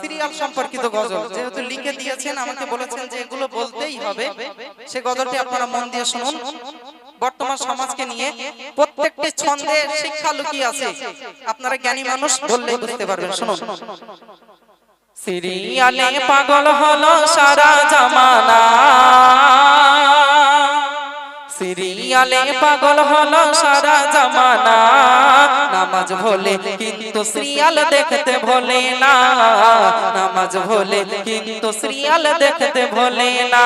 Serial সম্পর্কিত গজল। যেহেতু লিখে দিয়েছেন, আমাকে বলেছেন যে এগুলো বলতেই হবে। সে গজলটি আপনারা মন দিয়ে শুনুন। বর্তমান সমাজকে নিয়ে প্রত্যেকটি ছন্দে শিক্ষা লুকিয়ে আছে। আপনারা জ্ঞানী মানুষ বললেই বুঝতে পারবেন। শুনুন। সিরিয়ালে পাগল হলো সারা জামানা। সিরিয়ালে পাগল হলো সারা জামানা। নামাজ ভোলে কিন্তু সিরিয়াল দেখতে ভোলে না। নামাজ ভোলে কিন্তু সিরিয়াল দেখতে ভোলে না।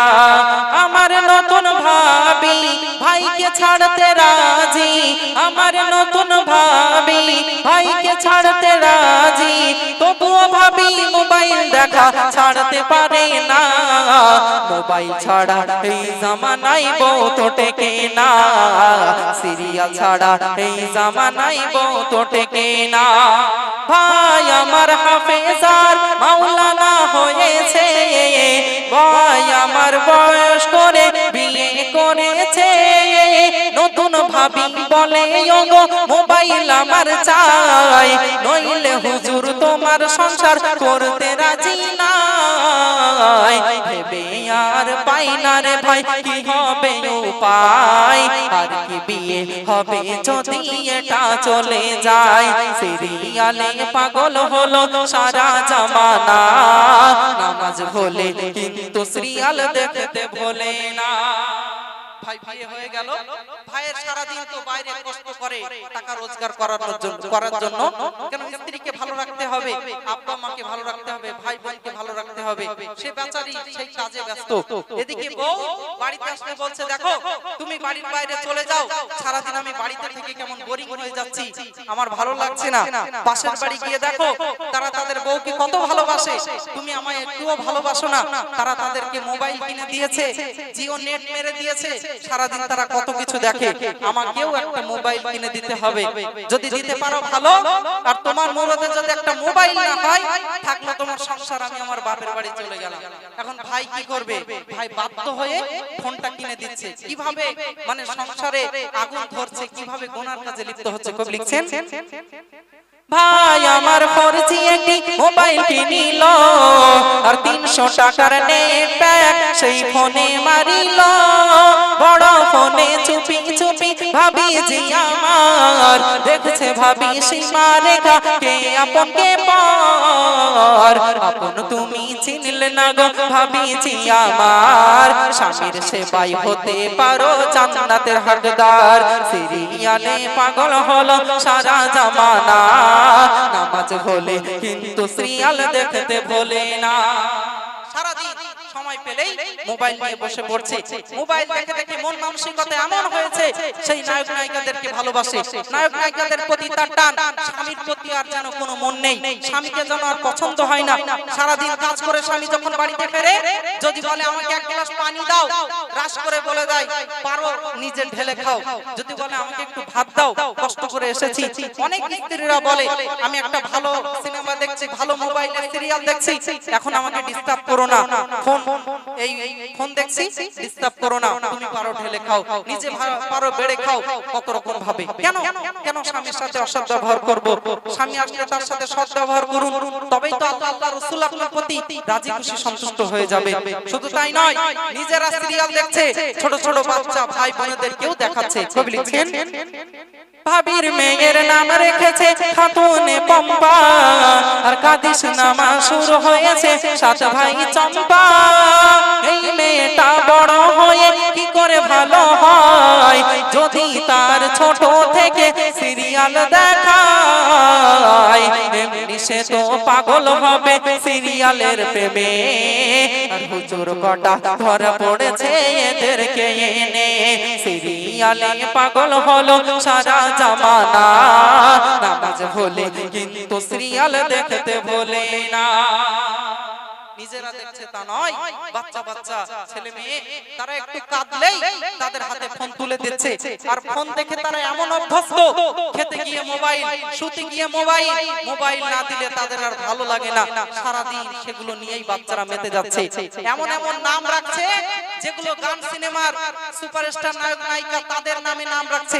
আমার নতুন ভাবি ভাইকে ছাড়তে রাজি। আমার নতুন ভাবি ভাইকে ছাড়তে রাজি। তবুও ভাবি মোবাইল দেখা ছাড়তে পারে না। মোবাইল ছাড়া এই জামানাই বউ তো টেকে না। সিরিয়াল ছাড়া এই জামানাই টেকে না। ভাই আমার হাফেজার মাওলানা হয়েছে। ভাই আমার বয়স করে বিয়ে করেছে। নতুন ভাবি বলে মোবাইল আমার চাই। নইলে হুজুর তোমার সংসার করতে রাজি আর পাই না রে ভাই, কি হবে উপায়? আর কি বিয়ে হবে যদি এটা চলে যায়? সিরিয়ালে পাগল হলো সারা জামানা। নামাজ ভোলে কিন্তু সিরিয়াল দেখতে ভোলে না। ভাই ভাই হয়ে গেল ভাইয়ের সারাদিন তো বাইরে কষ্ট করে টাকা রোজগার করানোর জন্য করার জন্য। কেন স্ত্রীকে ভালো রাখতে হবে আব্বা মাকে ভালো রাখতে হবে ভাই বোনকে ভালো রাখতে হবে সে বেচারি সেই কাজে ব্যস্ত। এদিকে বউ বাড়িতে আসলে বলছে দেখো তুমি বাড়ির বাইরে চলে যাও সারাদিন আমি বাড়িতে থেকে কেমন বোরিং হয়ে যাচ্ছি আমার ভালো লাগছে না। পাশের বাড়ি গিয়ে দেখো তারা তাদের বউকে কত ভালোবাসে। তুমি আমায় একটুও ভালোবাসো না তারা তাদেরকে মোবাইল কিনে দিয়েছে জিও নেট মেরে দিয়েছে সারাদিন তারা কত কিছু দেখে। আমাকেও একটা মোবাইল কিনে দিতে হবে। যদি দিতে পারো ভালো আর তোমার মুরতে যদি একটা মোবাইল না হয় থাকল তোমার সংসার আমি আমার বাপের বাড়ি চলে গেলাম। এখন ভাই কি করবে? ভাই বাধ্য হয়ে ফোনটা কিনে দিচ্ছে। কীভাবে? মানে সংসারে আগুন ধরছে কীভাবে গোনার কাজে লিপ্ত হচ্ছে খুব লিখছেন? ভাই আমার মোবাইল কিনিল, আর তিনশো টাকার নেট প্যাক সেই ফোনে মারিল। বড় ফোনে চুপি চুপি ভাবি জি আমার, দেখছে ভাবি সীমা রেখা, কে আপন কে আপন তুমি চিনলে না গো, ভাবি জি আমার। স্বামীর সেবাই হতে পারো জান্নাতের হকদার। সিরিয়ালে পাগল হলো সারা জামানা। নামাজ ভোলে কিন্তু সিরিয়াল দেখতে ভোলে না পেলেই মোবাইল নিয়ে বসে পড়ছে। মোবাইল দেখে দেখে মন মানসিকতা এমন হয়েছে, সেই নায়ক নায়িকাদেরকে ভালোবাসে। নায়ক নায়িকাদের প্রতি তার টান, স্বামীর প্রতি আর যেন কোনো মন নেই। স্বামীকে যেন আর পছন্দ হয় না। সারাদিন কাজ করে স্বামী যখন বাড়িতে ফেরে, যদি বলে আমাকে এক গ্লাস পানি দাও রাস করে বলে দেয়, পারো, নিজে ঢেলে খাও। যদি বলে আমাকে একটু ভাত দাও, কষ্ট করে এসেছি। অনেক স্ত্রীরা বলে, আমি একটা ভালো সিনেমা দেখছি, ভালো মোবাইলে সিরিয়াল দেখছি, এখন আমাকে ডিস্টার্ব করো না। এই ফোন দেখছি ডিস্টার্ব করো না তুমি পারো ঢেলে খাও নিজে পারো বেড়ে খাও কত রকম ভাবে। কেন? কেন? স্বামীর সাথে অসৎ ব্যবহার করব? স্বামী আসলে তার সাথে সৎ ব্যবহার করুন তবেই তো আল্লাহ আল্লাহ রাসূল আপনার প্রতি রাজি খুশি সন্তুষ্ট হয়ে যাবে। শুধু তাই নয় নিজেরা সিরিয়াল দেখছে ছোট ছোট বাচ্চা ভাই বোনেদেরকেও দেখাচ্ছে। কবি লিখছেন ভাবির মেয়ের নাম রেখেছে খাতুনে পম্পা আর কাদিস নামা শুরু হয়েছে সাত ভাই চম্পা। এই মেয়েটা বড় হয়ে কি করে ভালো হয়? যদি তার ছোট থেকে সিরিয়াল দেখায়, এমনি সে তো পাগল হবে সিরিয়ালের প্রেমে। হুজুর কটা পড়েছে এদেরকে এনে। সিরিয়ালে পাগল হলো সারা জামানা। নামাজ ভোলে কিন্তু সিরিয়াল দেখতে ভোলে না। নিজেরা দেখছে তা নয়। বাচ্চা বাচ্চা ছেলে মেয়ে তারা একটু কাঁদলেই তাদের হাতে ফোন তুলে দিচ্ছে। আর ফোন দেখে তারা এমন অভ্যস্ত খেতে গিয়ে মোবাইল শুতে গিয়ে মোবাইল মোবাইল না দিলে তাদের আর ভালো লাগে না। সারাদিন সেগুলো নিয়েই বাচ্চারা মেতে যাচ্ছে। এমন এমন নাম রাখছে যেগুলো গান সিনেমার সুপারস্টার নায়ক নায়িকা তাদের নামে নাম রাখছে।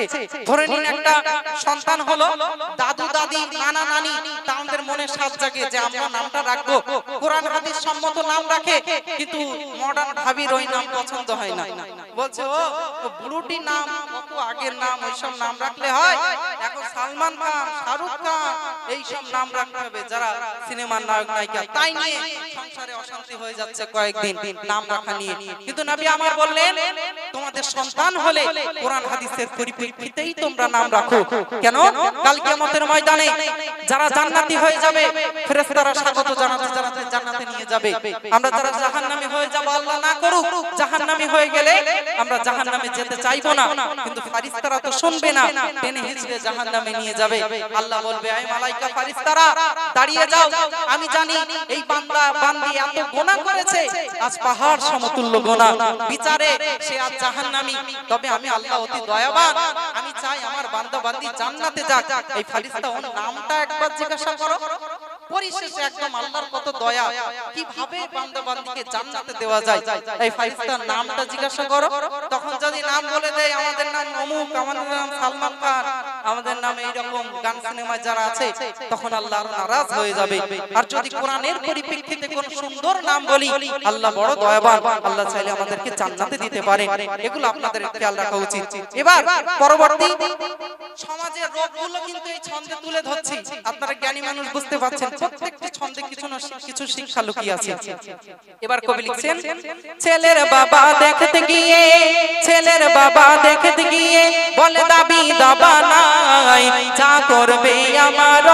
ধরে নিন একটা সন্তান হলো দাদু দাদি নানা নানি। তাদের মনে সাজ জাগে যে আমরা নামটা রাখব। কোরআন হাদিস সম্মত নাম রাখে কিন্তু মডার্ন ভাবির ওই নাম পছন্দ হয় না। বলছে, ও বুড়োটি নাম কত আগের নাম, ওইসব নাম রাখলে হয়? এখন সালমান খান, শাহরুখ খান, এইসব নাম রাখতে হবে যারা সিনেমার নায়ক, নায়িকা। তাই নিয়ে সংসারে অশান্তি হয়ে যাচ্ছে কয়েকদিন, নাম রাখা নিয়ে। কিন্তু নবী আমার বললেন, তোমাদের সন্তান হলে কোরআন হাদিসের পরিপ্রেক্ষিতেই তোমরা নাম রাখো। কেন? কাল কিয়ামতের ময়দানে যারা জান্নাতি হয়ে যাবে, ফেরেশতারা স্বাগত জানাতে জানাতে, জান্নাতে নিয়ে যাবে। আমরা যারা জাহান্নামী হয়ে যাব, আল্লাহ না করুক, জাহান্নামী হয়ে গেলে আমরা জাহান্নামে যেতে চাইব না। কিন্তু ফারিস্তারা তো শুনবে না। টেনে হিচড়ে জাহান্নামে নিয়ে যাবে। আল্লাহ বলবে আয় মালাইকা ফারিস্তারা দাঁড়িয়ে যাও। আমি জানি এই বান্দা বান্দি এত গোনা করেছে। আজ পাহাড় সমতুল্য গোনা বিচারে সে আজ জাহান্নামী। তবে আমি আল্লাহ অতি দয়াবান। আমি চাই আমার বান্দা বান্দি জান্নাতে যাক। এই ফারিস্তা ওর নামটা একবার জিজ্ঞাসা করো। পরিশেষে একদম আল্লাহর কত দয়া। কীভাবে বান্দা বান্দিকে জান্নাতে দেওয়া যায়? এই ফারিস্তার নামটা জিজ্ঞাসা করো। তখন যদি নাম বলে দেয় আমাদের নাম অমুক আমাদের নাম সালমান খান। আমাদের নাম এইরকম গান সিনেমায় যারা আছে তখন আল্লাহ নারাজ হয়ে যাবে। আর যদি কোরআনের পরিপ্রেক্ষিতে কোন সুন্দর নাম বলি আল্লাহ বড় দয়াবান। আল্লাহ চাইলে আমাদেরকে জান্নাতে দিতে পারে এগুলো আপনাদের খেয়াল রাখা উচিত। এবার পরবর্তী সমাজের রোগগুলো কিন্তু এই ছন্দে তুলে ধরছি। আপনারা জ্ঞানী মানুষ বুঝতে পারছেন ছন্দে কিছু না কিছু শিক্ষা লুকিয়ে আছে। এবার কবি লিখছেন, ছেলের বাবা দেখতে গিয়ে, ছেলের বাবা দেখতে গিয়ে বলে দাবি দাবা নাই, যা করবে আমার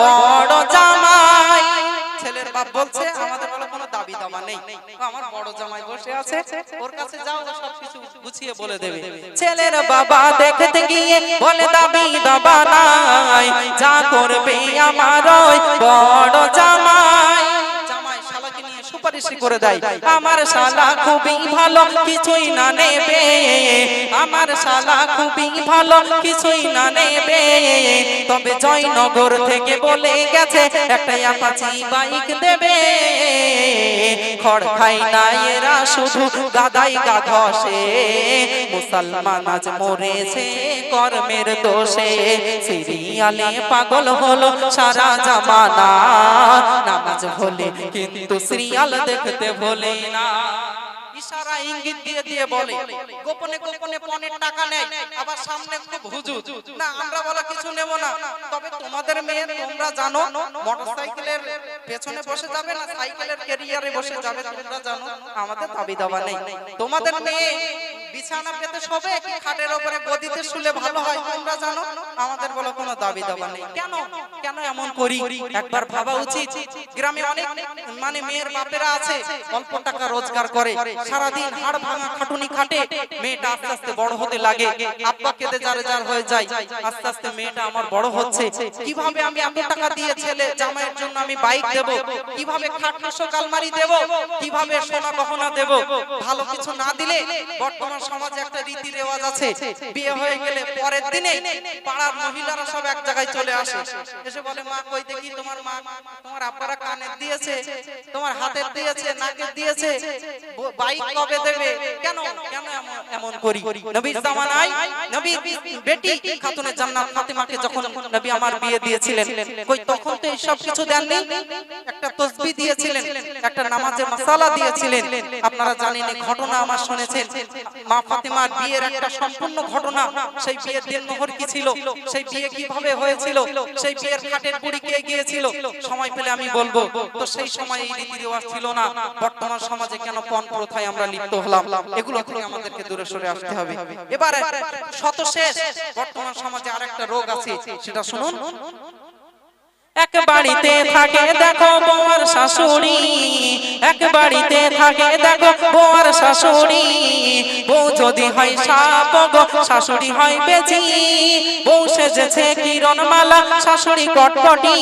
বড় জামাই। ছেলের বাপ বলছে, আমাদের নেই। আমার বড় জামাই বসে আছে, ওর কাছে যাও সব কিছু গুছিয়ে বলে দেবে। ছেলের বাবা দেখতে গিয়ে বলে, দাবি দাবা নাই, যা করবে আমার বড় জামাই। সুপারিশ করে দেয়। আমার শালা খুবই ভালো, কিছুই না নেবে। আমার শালা খুবই ভালো, কিছুই না নেবে। তবে জয়নগর থেকে বলে গেছে একটা অ্যাপাচি বাইক দেবে। খড় খাই না এরা, শুধু গাদাই গা ঘষে। মুসলমান আজ মরেছে, কর্মের দোষে। সিরিয়ালে পাগল হলো সারা জামানা। নামাজ ভোলে কিন্তু সিরিয়াল দেখতে ভোলে না। ইশারা ইঙ্গিত দিয়ে দিয়ে বলে, গোপনে গোপনে পনেরো টাকা নেয় আবার সামনে খুব হুজুর না, আমরা বলা কিছু নেব না। তবে তোমাদের মেয়ে, তোমরা জানো, মোটরসাইকেলের পেছনে বসে যাবে না, সাইকেলের ক্যারিয়ারে বসে যাবে, তোমরা জানো, আমাদের দাবি দাবা নেই। তোমাদের মেয়ে বিছানা পেতে শোবে কি খাটের উপরে গদিতে শুলে ভালো হয় তোমরা জানো? আমাদের বলো কোনো দাবি দাবা নেই। কেন? কেন এমন করি? একবার ভাবা উচিত। গ্রামে অনেক মানে মেয়ের বাপেরা আছে, অল্প টাকা রোজগার করে। সারাদিন হাড় ভাঙা খাটুনি খাটে মেয়েটা আস্তে আস্তে বড় হতে লাগে। আব্বা কেঁদে যারে যার হয়ে যায়। আস্তে আস্তে মেয়েটা আমার বড় হচ্ছে। কীভাবে আমি এত টাকা দিয়ে ছেলে জামাইয়ের জন্য আমি বাইক দেব? কীভাবে খাট নাশক আলমারি দেব? কীভাবে সোনা গহনা দেব? ভালো কিছু না দিলে বর্তমান সমাজে একটা রীতি রেওয়াজ আছে। বিয়ে হয়ে গেলে পরের দিনে পাড়ার মহিলারা সব এক জায়গায় চলে আসে। এসে বলে, মা, কই দেখি তোমার মা? তোমার আব্বারা কানের দিয়েছে, তোমার হাতের দিয়েছে, নাকের দিয়েছে। বাইক কবে দেবে? কেন? কেন এমন- করি? নবীর জামানায়, নবী বেটি খাতুনে জান্নাত ফাতেমাকে যখন নবী আমার বিয়ে দিয়েছিলেন, কই তখন তো এই সব কিছু দেননি? একটা তসবিহ দিয়েছিলেন, একটা নামাজের মাসালা দিয়েছিলেন। আপনারা জানেন ঘটনা আমার শুনেছেন। মা ফাতেমার বিয়ের একটা সম্পূর্ণ ঘটনা। সেই বিয়ের দিন মোহর কি ছিল? সেই বিয়ে কীভাবে হয়েছিল? সেই বিয়ের খাটের বুড়ি কে গিয়েছিল? সময় পেলে আমি বলব, তো সেই সময় এই রীতি রেওয়াজ ছিল না। বর্তমান সমাজে কেন পণ প্রথায় আমরা লিপ্ত হলাম? এগুলো থেকে আমাদেরকে দূরে সরে আসতে হবে। এবারে শত শেষ বর্তমান সমাজে আরেকটা রোগ আছে, সেটা শুনুন। এক বাড়িতে থাকে, দেখো বউয়ার শাশুড়ি। এক বাড়িতে থাকে, দেখো বউয়ার শাশুড়ি। বউ যদি হয় সাপ, গো শাশুড়ি হয় বেজি। বউ সেজেছে কিরণ মালা শাশুড়ি কটপটি।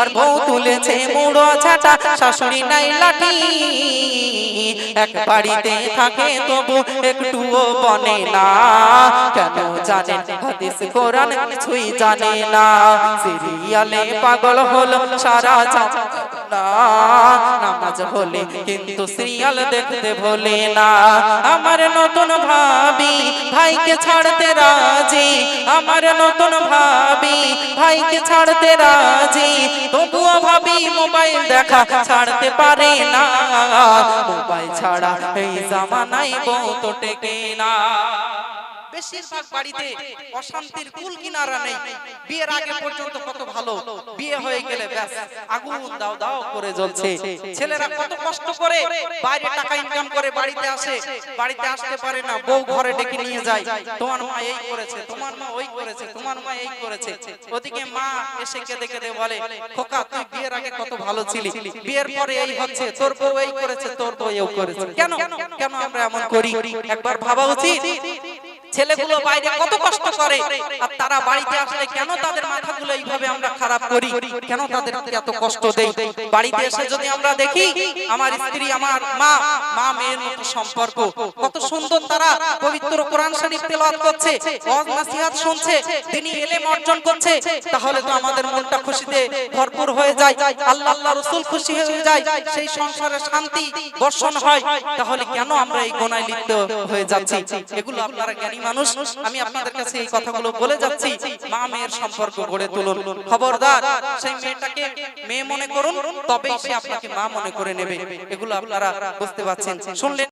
আর বউ তুলেছে মুড়ো ছাটা শাশুড়ি নাই লাঠি। এক বাড়িতে থাকে তবু একটুও বনে না। কেন জানেন হাদিস, কোরআন কিছুই জানে না। সিরিয়ালে পাগল হলো সারা জানা নামাজ ভোলে কিন্তু সিরিয়াল দেখতে ভোলে না। আমার নতুন ভাবি ভাইকে ছাড়তে রাজি। আমার নতুন ভাবি ভাইকে ছাড়তে রাজি। তবুও ভাবি মোবাইল দেখা ছাড়তে পারে না। মোবাইল ছাড়া এই জামানাই বউ তো টেকে না। বেশিরভাগ বাড়িতে অশান্তির কুল কিনারা নেই। বিয়ের আগে পর্যন্ত কত ভালো। বিয়ে হয়ে গেলে ব্যাস, আগুন দাও দাও করে জ্বলছে। ছেলেরা কত কষ্ট করে বাইরে টাকা ইনকাম করে বাড়িতে আসে। বাড়িতে আসতে পারে না, বউ ঘরে ডেকে নিয়ে যায়। তোমার মা এই করেছে, তোমার মা ওই করেছে, তোমার মা এই করেছে। ওদিকে মা এসে কেঁদে কেঁদে বলে, খোকা, তুই বিয়ের আগে কত ভালো ছিলি? বিয়ের পরে এই হচ্ছে, তোর বউ এই করেছে, তোর বউ এই করেছে। কেন? কেন আমরা এমন করি? একবার ভাবা উচিত? ছেলেগুলো বাইরে কত কষ্ট করে? আর তারা বাড়িতে আসলে কেন তাদের মাথাগুলো এইভাবে আমরা খারাপ করি? কেন তাদের এত কষ্ট দেই? বাড়িতে এসে যদি আমরা দেখি আমার স্ত্রী আমার মা মা মেয়ের মতো সম্পর্ক। কত সুন্দর তারা পবিত্র কোরআন শরীফ তেলাওয়াত করছে ওয়াজ নসিহত শুনছে তিনি এলেম অর্জন করছে তাহলে তো আমাদের মনটা খুশিতে ভরপুর হয়ে যায় আল্লাহ আল্লাহ রাসূল খুশি হয়ে যায় সেই সংসারে শান্তি বর্ষণ হয় তাহলে কেন আমরা এই গোনায় লিপ্ত হয়ে যাচ্ছি এগুলো আপনারা জ্ঞানী মানুষ, আমি আপনাদের কাছে এই কথাগুলো বলে যাচ্ছি। মা মেয়ের সম্পর্ক গড়ে তুলুন। খবরদার, সেই মেয়েটাকে মেয়ে মনে করুন, তবেই সে আপনাকে মা মনে করে নেবে। এগুলো আপনারা বুঝতে পারছেন। শুনলেন